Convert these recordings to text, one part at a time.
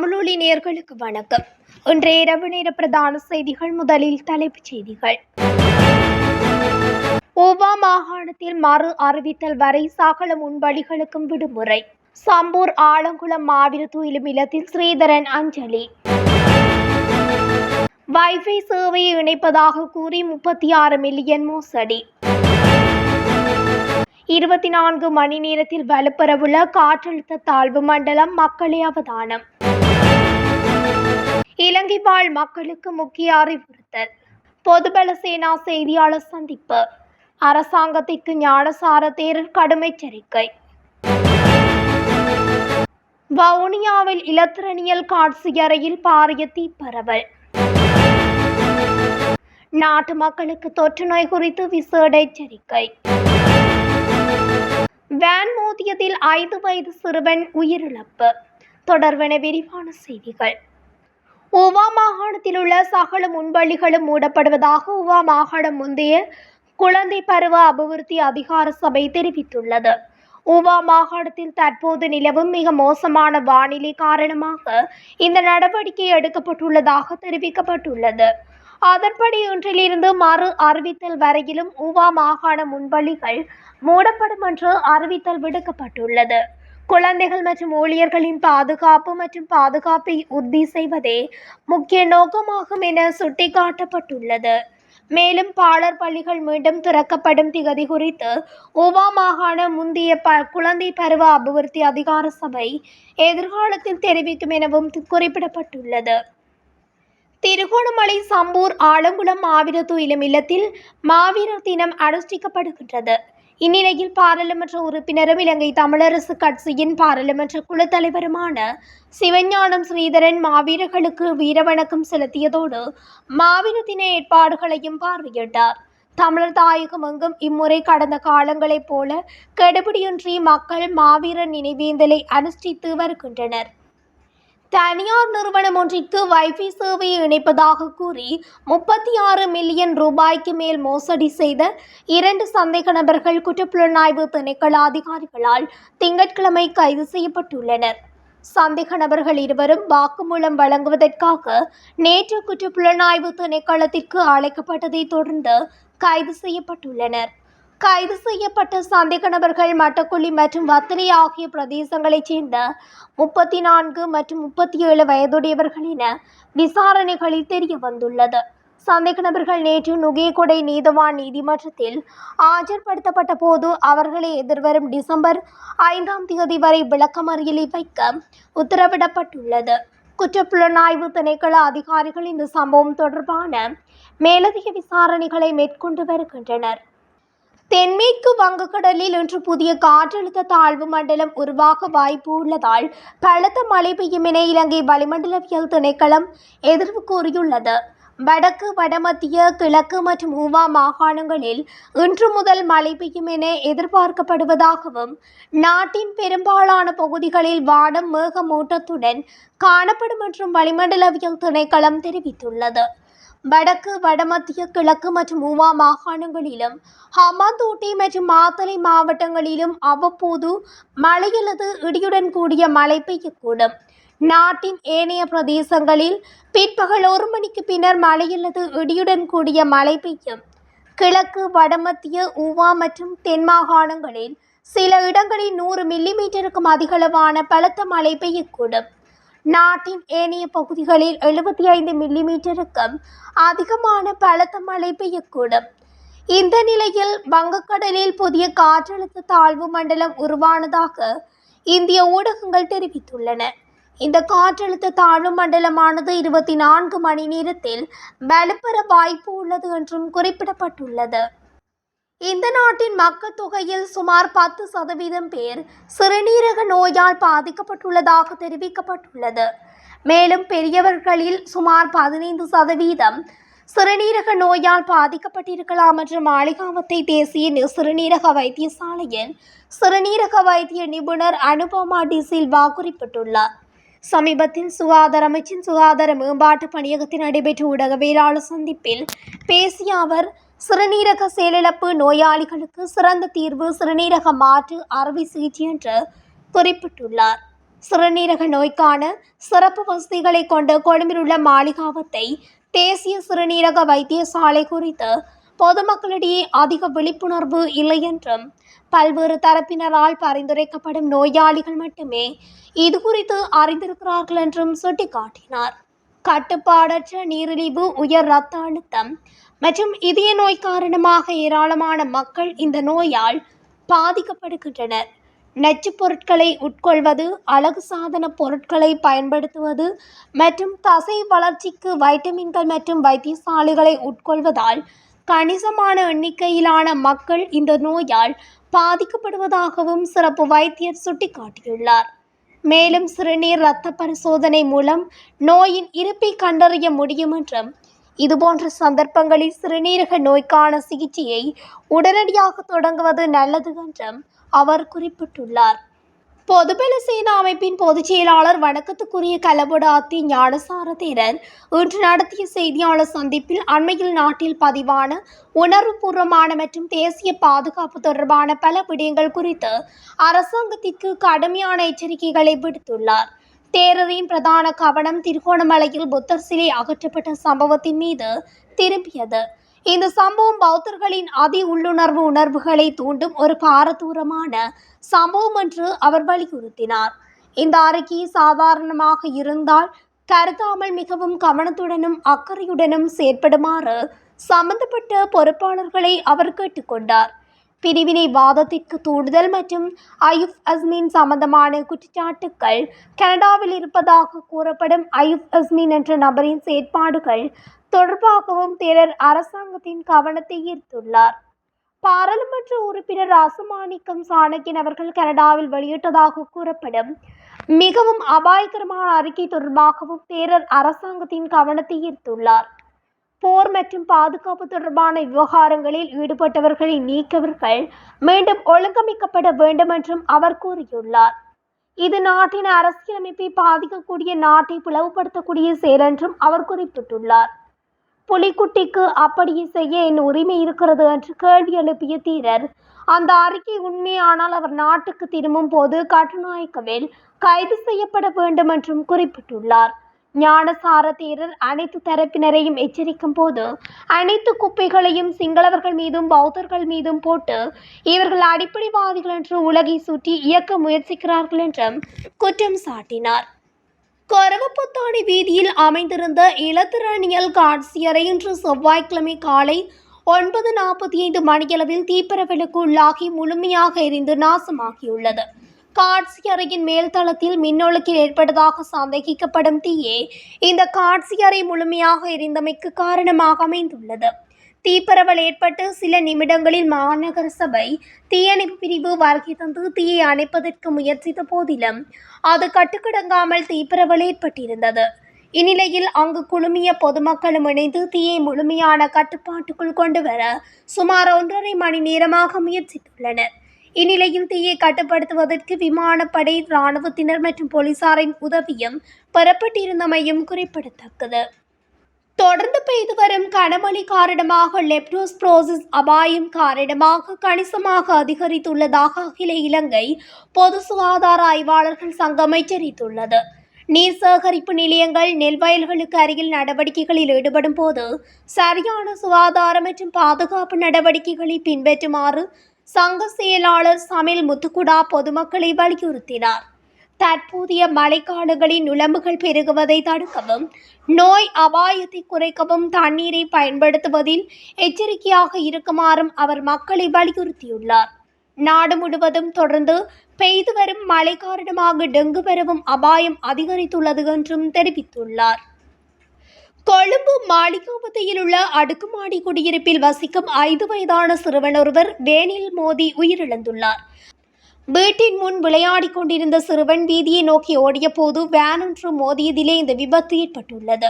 தமிழொலி நேர்களுக்கு வணக்கம். இன்றைய இரவு நேர பிரதான செய்திகள் முதலில் தலைப்புச் செய்திகள். ஓவா மாகாணத்தில் மறு அறிவித்தல் வரை சகல முன்வழிகளுக்கும் விடுமுறை. சம்பூர் ஆலங்குளம் மாவீர இல்லத்தில் ஸ்ரீதரன் அஞ்சலி. வைஃபை சேவையை இணைப்பதாக கூறி முப்பத்தி ஆறு மில்லியன் மோசடி. இருபத்தி நான்கு மணி நேரத்தில் வலுப்பெறவுள்ள காற்றழுத்த தாழ்வு மண்டலம் மக்களே அவதானம். இலங்கை வாழ் மக்களுக்கு முக்கிய அறிவுறுத்தல். பொதுபல சேனா செய்தியாளர் சந்திப்பு. அரசாங்கத்திற்கு ஞானசார தேரர் கடும் எச்சரிக்கை. வவுனியாவில் இலத்திரனியல் காட்சி அறையில் பாரிய தீப்பரவல். நாட்டு மக்களுக்கு தொற்று நோய் குறித்து விசேட எச்சரிக்கை. வேன் மோதியதில் ஐந்து வயது சிறுவன் உயிரிழப்பு. தொடர்பென விரிவான செய்திகள். உவா மாகாணத்தில் உள்ள சகல முன்வழிகளும் மூடப்படுவதாக உவா மாகாணம் முந்தைய குழந்தை பருவ அபிவிருத்தி அதிகார சபை தெரிவித்துள்ளது. உவா மாகாணத்தில் தற்போது நிலவும் மிக மோசமான வானிலை காரணமாக இந்த நடவடிக்கை எடுக்கப்பட்டுள்ளதாக தெரிவிக்கப்பட்டுள்ளது. அதன்படி இன்றிலிருந்து மறு அறிவித்தல் வரையிலும் உவா மாகாண முன்வழிகள் மூடப்படும் என்று அறிவித்தல் விடுக்கப்பட்டுள்ளது. குழந்தைகள் மற்றும் ஊழியர்களின் பாதுகாப்பு மற்றும் பாதுகாப்பை உறுதி செய்வதே முக்கிய நோக்கமாகும் என சுட்டிக்காட்டப்பட்டுள்ளது. மேலும் பாலர் பள்ளிகள் மீண்டும் திறக்கப்படும் திகதி குறித்து உவா மாகாண முந்தைய ப குழந்தை பருவ அபிவிருத்தி அதிகார சபை எதிர்காலத்தில் தெரிவிக்கும் எனவும் குறிப்பிடப்பட்டுள்ளது. திருகோணமலை சம்பூர் ஆலங்குளம் மாவீர துயிலும் இல்லத்தில் மாவீரர் தினம் அனுஷ்டிக்கப்படுகின்றது. இந்நிலையில் பாராளுமன்ற உறுப்பினரும் இலங்கை தமிழரசு கட்சியின் பாராளுமன்ற குழு தலைவருமான சிவஞானம் ஸ்ரீதரன் மாவீரர்களுக்கு வீரவணக்கம் செலுத்தியதோடு மாவீர தின ஏற்பாடுகளையும் பார்வையிட்டார். தமிழர் தாயகம் எங்கும் இம்முறை கடந்த காலங்களைப் போல கெடுபிடியின்றி மக்கள் மாவீரர் நினைவேந்தலை அனுஷ்டித்து வருகின்றனர். தனியார் நிறுவனம் ஒன்றிற்கு வைஃபை சேவையை இணைப்பதாக கூறி முப்பத்தி ஆறு மில்லியன் ரூபாய்க்கு மேல் மோசடி செய்த இரண்டு சந்தேக நபர்கள் குற்றப்புலனாய்வு திணைக்கள அதிகாரிகளால் திங்கட்கிழமை கைது செய்யப்பட்டுள்ளனர். சந்தேக நபர்கள் இருவரும் வாக்குமூலம் வழங்குவதற்காக நேற்று குற்றப்புலனாய்வு திணைக்களத்திற்கு அழைக்கப்பட்டதைத் தொடர்ந்து கைது செய்யப்பட்டுள்ளனர். கைது செய்யப்பட்ட சந்தேக நபர்கள் மட்டக்குழி மற்றும் வத்தனை ஆகிய பிரதேசங்களைச் சேர்ந்த முப்பத்தி நான்கு மற்றும் முப்பத்தி ஏழு வயதுடையவர்கள் என விசாரணைகளில் தெரிய வந்துள்ளது சந்தேக நபர்கள் நேற்று நுகேகொடை நீதவான் நீதிமன்றத்தில் ஆஜர்படுத்தப்பட்ட போது அவர்களை எதிர்வரும் டிசம்பர் ஐந்தாம் தேதி வரை விளக்கமறியலை வைக்க உத்தரவிடப்பட்டுள்ளது. குற்றப்புலனாய்வு திணைக்கள அதிகாரிகள் இந்த சம்பவம் தொடர்பான மேலதிக விசாரணைகளை மேற்கொண்டு வருகின்றனர். தென்மேற்கு வங்கக்கடலில் இன்று புதிய காற்றழுத்த தாழ்வு மண்டலம் உருவாக வாய்ப்பு உள்ளதால் பலத்த மழை பெய்யும் என இலங்கை வளிமண்டலவியல் திணைக்களம் எதிர்வு கூறியுள்ளது. வடக்கு வடமத்திய கிழக்கு மற்றும் ஊவா மாகாணங்களில் இன்று முதல் மழை பெய்யும் என எதிர்பார்க்கப்படுவதாகவும் நாட்டின் பெரும்பாலான பகுதிகளில் வானம் மேகமூட்டத்துடன் காணப்படும் என்றும் வளிமண்டலவியல் திணைக்களம் தெரிவித்துள்ளது. வடக்கு வடமத்திய கிழக்கு மற்றும் உமா மாகாணங்களிலும் ஹமாந்தோட்டை மற்றும் மாத்தலை மாவட்டங்களிலும் அவ்வப்போது மழை அல்லது இடியுடன் கூடிய மழை பெய்யக்கூடும். நாட்டின் ஏனைய பிரதேசங்களில் பிற்பகல் ஒரு மணிக்கு பின்னர் மழை அல்லது இடியுடன் கூடிய மழை பெய்யும். கிழக்கு வடமத்திய உவா மற்றும் தென் மாகாணங்களில் சில இடங்களில் நூறு மில்லிமீட்டருக்கும் அதிகளவான பலத்த மழை பெய்யக்கூடும். நாட்டின் ஏனைய பகுதிகளில் எழுபத்தி ஐந்து மில்லிமீட்டருக்கும் அதிகமான பலத்த மழை பெய்யக்கூடும். இந்த நிலையில் வங்கக்கடலில் புதிய காற்றழுத்த தாழ்வு மண்டலம் உருவானதாக இந்திய ஊடகங்கள் தெரிவித்துள்ளன. இந்த காற்றழுத்த தாழ்வு மண்டலமானது இருபத்தி நான்கு மணி நேரத்தில் வலுப்பெற வாய்ப்பு உள்ளது என்றும் குறிப்பிடப்பட்டுள்ளது. இந்த நாட்டின் மக்கள் தொகையில் சுமார் பத்து சதவீதம் பேர் சிறுநீரக நோயால் பாதிக்கப்பட்டுள்ளதாக தெரிவிக்கப்பட்டுள்ளது. மேலும் பெரியவர்களில் சுமார் பதினைந்து சதவீதம் சிறுநீரக நோயால் பாதிக்கப்பட்டிருக்கலாம் என்று மாளிகாவத்தை தேசிய நி- சிறுநீரக வைத்தியசாலையின் சிறுநீரக வைத்திய நிபுணர் அனுபமா டி. சில்வா குறிப்பிட்டுள்ளார். சமீபத்தில் சுகாதார அமைச்சின் சுகாதார மேம்பாட்டு பணியகத்தில் நடைபெற்ற ஊடகவியலாளர் சந்திப்பில் பேசிய அவர் சிறுநீரக செயலிழப்பு நோயாளிகளுக்கு சிறந்த தீர்வு சிறுநீரக மாற்று அறுவை சிகிச்சை என்று குறிப்பிட்டுள்ளார். சிறுநீரக நோய்க்கான சிறப்பு வசதிகளை கொண்ட கொழும்பில் உள்ள மாளிகாவத்தை தேசிய சிறுநீரக வைத்தியசாலை குறித்து பொதுமக்களிடையே அதிக விழிப்புணர்வு இல்லை என்றும் பல்வேறு தரப்பினரால் பரிந்துரைக்கப்படும் நோயாளிகள் மட்டுமே இது குறித்து அறிந்திருக்கிறார்கள் என்றும் சுட்டிக்காட்டினார். கட்டுப்பாடற்ற நீரிழிவு உயர் இரத்த அழுத்தம் மற்றும் இதய நோய் காரணமாக ஏராளமான மக்கள் இந்த நோயால் பாதிக்கப்படுகின்றனர். நச்சுப் பொருட்களை உட்கொள்வது அழகு சாதன பொருட்களை பயன்படுத்துவது மற்றும் தசை வளர்ச்சிக்கு வைட்டமின்கள் மற்றும் வைத்தியசாலைகளை உட்கொள்வதால் கணிசமான எண்ணிக்கையிலான மக்கள் இந்த நோயால் பாதிக்கப்படுவதாகவும் சிறப்பு வைத்தியர் சுட்டிக்காட்டியுள்ளார். மேலும் சிறுநீர் இரத்த பரிசோதனை மூலம் நோயின் இருப்பை கண்டறிய முடியும் என்றும் இதுபோன்ற சந்தர்ப்பங்களில் சிறுநீரக நோய்க்கான சிகிச்சையை உடனடியாக தொடங்குவது நல்லது என்றும் அவர் குறிப்பிட்டுள்ளார். பொதுபல சேனா அமைப்பின் பொதுச் செயலாளர் வணக்கத்துக்குரிய கலபுட ஞானசாரதேரன் இன்று நடத்திய செய்தியாளர் சந்திப்பில் அண்மையில் நாட்டில் பதிவான உணர்வுபூர்வமான மற்றும் தேசிய பாதுகாப்பு தொடர்பான பல விடயங்கள் குறித்து அரசாங்கத்திற்கு கடுமையான எச்சரிக்கைகளை விடுத்துள்ளார். தேரரின் பிரதான கவனம் திருகோணமலையில் புத்தர் சிலை அகற்றப்பட்ட சம்பவத்தின் மீது திரும்பியது. இந்த சம்பவம் பௌத்தர்களின் அதி உள்ளுணர்வு உணர்வுகளை தூண்டும் ஒரு பாரதூரமான சம்பவம் என்று அவர் வலியுறுத்தினார். இந்த அறிக்கை சாதாரணமாக இருந்தால் கருதாமல் மிகவும் கவனத்துடனும் அக்கறையுடனும் செயற்படுமாறு சம்பந்தப்பட்ட பொறுப்பாளர்களை அவர் கேட்டுக்கொண்டார். பிரிவினை வாதத்திற்கு தூண்டுதல் மற்றும் அயுப் அஸ்மின் சம்பந்தமான குற்றச்சாட்டுக்கள் கனடாவில் இருப்பதாக கூறப்படும் அயுப் அஸ்மின் என்ற நபரின் செயற்பாடுகள் தொடர்பாகவும் தேரர் அரசாங்கத்தின் கவனத்தை ஈர்த்துள்ளார். பாராளுமன்ற உறுப்பினர் ராசமாணிக்கம் சாணக்கியன் அவர்கள் கனடாவில் வெளியிட்டதாக கூறப்படும் மிகவும் அபாயகரமான அறிக்கை தொடர்பாகவும் தேரர் அரசாங்கத்தின் கவனத்தை ஈர்த்துள்ளார். போர் மற்றும் பாதுகாப்பு தொடர்பான விவகாரங்களில் ஈடுபட்டவர்களை நீக்கவர்கள் மீண்டும் ஒழுங்கமைக்கப்பட வேண்டும் என்றும் அவர் கூறியுள்ளார். இது நாட்டின் அரசியலமைப்பை பாதிக்கக்கூடிய நாட்டை பிளவுபடுத்தக்கூடிய செயல் என்றும் அவர் குறிப்பிட்டுள்ளார். புலிக்குட்டிக்கு அப்படியே செய்ய என் உரிமை இருக்கிறது என்று கேள்வி எழுப்பிய தீரர். அந்த அறிக்கை உண்மையானால் அவர் நாட்டுக்கு திரும்பும் போது கட்டுநாயக்கவேல் கைது செய்யப்பட வேண்டும் என்றும் குறிப்பிட்டுள்ளார். ஞானசார தீரர் அனைத்து தரப்பினரையும் எச்சரிக்கும் போது அனைத்து குப்பைகளையும் சிங்களவர்கள் மீதும் பௌத்தர்கள் மீதும் போட்டு இவர்கள் அடிப்படைவாதிகள் என்று உலகை சுற்றி இயக்க முயற்சிக்கிறார்கள் என்றும் குற்றம் சாட்டினார். கருவப்புத்தாணி வீதியில் அமைந்திருந்த இளத்திரணியல் காட்சியறை இன்று செவ்வாய்க்கிழமை காலை ஒன்பது நாற்பத்தி ஐந்து மணியளவில் தீப்பரவலுக்கு உள்ளாகி முழுமையாக எரிந்து நாசமாகியுள்ளது. காட்சி அறையின் மேல்தளத்தில் மின்னொழுக்கில் ஏற்பட்டதாக சந்தேகிக்கப்படும் தீயே இந்த காட்சி அறை முழுமையாக எரிந்தமைக்கு காரணமாக அமைந்துள்ளது. தீப்பரவல் ஏற்பட்டு சில நிமிடங்களில் மாநகர சபை தீயணைப்பு பிரிவு வருகை தந்து தீயை அணைப்பதற்கு முயற்சித்த போதிலும் அது கட்டுக்கடங்காமல் தீப்பரவல் ஏற்பட்டிருந்தது. இந்நிலையில் அங்கு குழுமிய பொதுமக்களும் இணைந்து தீயை முழுமையான கட்டுப்பாட்டுக்குள் கொண்டு வர சுமார் ஒன்றரை மணி நேரமாக முயற்சித்துள்ளனர். இந்நிலையில் தீயை கட்டுப்படுத்துவதற்கு விமானப்படை இராணுவத்தினர் மற்றும் போலீசாரின் உதவியும் பெறப்பட்டிருந்தமையும் குறிப்பிடத்தக்கது. தொடர்ந்து பெய்து வரும் கனமழை காரணமாக லெப்டோஸ்பிரோசிஸ் அபாயம் காரணமாக கணிசமாக அதிகரித்துள்ளதாக அகில இலங்கை பொது சுகாதார ஆய்வாளர்கள் சங்கம் எச்சரித்துள்ளது. நீர் சேகரிப்பு நிலையங்கள் நெல் வயல்களுக்கு அருகில் நடவடிக்கைகளில் ஈடுபடும் போது சரியான சுகாதாரம் மற்றும் பாதுகாப்பு நடவடிக்கைகளை பின்பற்றுமாறு சங்க செயலாளர் சமில் முத்துக்குடா பொதுமக்களை வலியுறுத்தினார். தற்போதைய மழைக்காலங்களில் நுழம்புகள் பெருகுவதை தடுக்கவும் நோய் அபாயத்தை குறைக்கவும் தண்ணீரை பயன்படுத்துவதில் எச்சரிக்கையாக இருக்குமாறும் அவர் மக்களை வலியுறுத்தியுள்ளார். நாடு முழுவதும் தொடர்ந்து பெய்து வரும் மழை காரணமாக டெங்கு பரவும் அபாயம் அதிகரித்துள்ளது என்றும் தெரிவித்துள்ளார். கொழும்பு மாளிகாவத்தையில் உள்ள அடுக்குமாடி குடியிருப்பில் வசிக்கும் ஐந்து வயதான சிறுவன் ஒருவர் வேனில் மோதி உயிரிழந்துள்ளார். வீட்டின் முன் விளையாடிக் கொண்டிருந்த சிறுவன் வீதியை நோக்கி ஓடிய போது வேன் ஒன்று மோதியதிலே இந்த விபத்து ஏற்பட்டுள்ளது.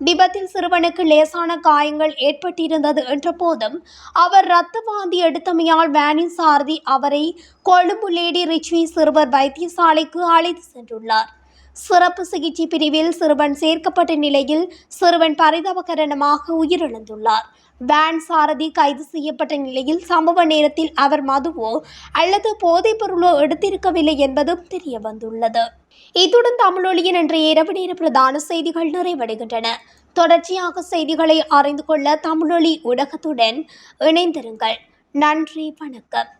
விபத்தில் சிறுவனுக்கு லேசான காயங்கள் ஏற்பட்டிருந்தது என்ற போதும் அவர் இரத்த வாந்தி எடுத்தமையால் வேனின் சாரதி அவரை கொழும்பு லேடி ரிச்வி சிறுவர் வைத்தியசாலைக்கு அழைத்து சென்றுள்ளார். சிறப்பு சிகிச்சை பிரிவில் சிறுவன் சேர்க்கப்பட்ட நிலையில் சிறுவன் பரிதாபகரணமாக உயிரிழந்துள்ளார். வேன் சாரதி கைது செய்யப்பட்ட நிலையில் சம்பவ நேரத்தில் அவர் மதுவோ அல்லது போதைப் பொருளோ எடுத்திருக்கவில்லை என்பதும் தெரிய வந்துள்ளது. இத்துடன் தமிழொலியின் இன்றைய இரவு நேர பிரதான செய்திகள் நிறைவடைகின்றன. தொடர்ச்சியாக செய்திகளை அறிந்து கொள்ள தமிழொலி ஊடகத்துடன் இணைந்திருங்கள். நன்றி வணக்கம்.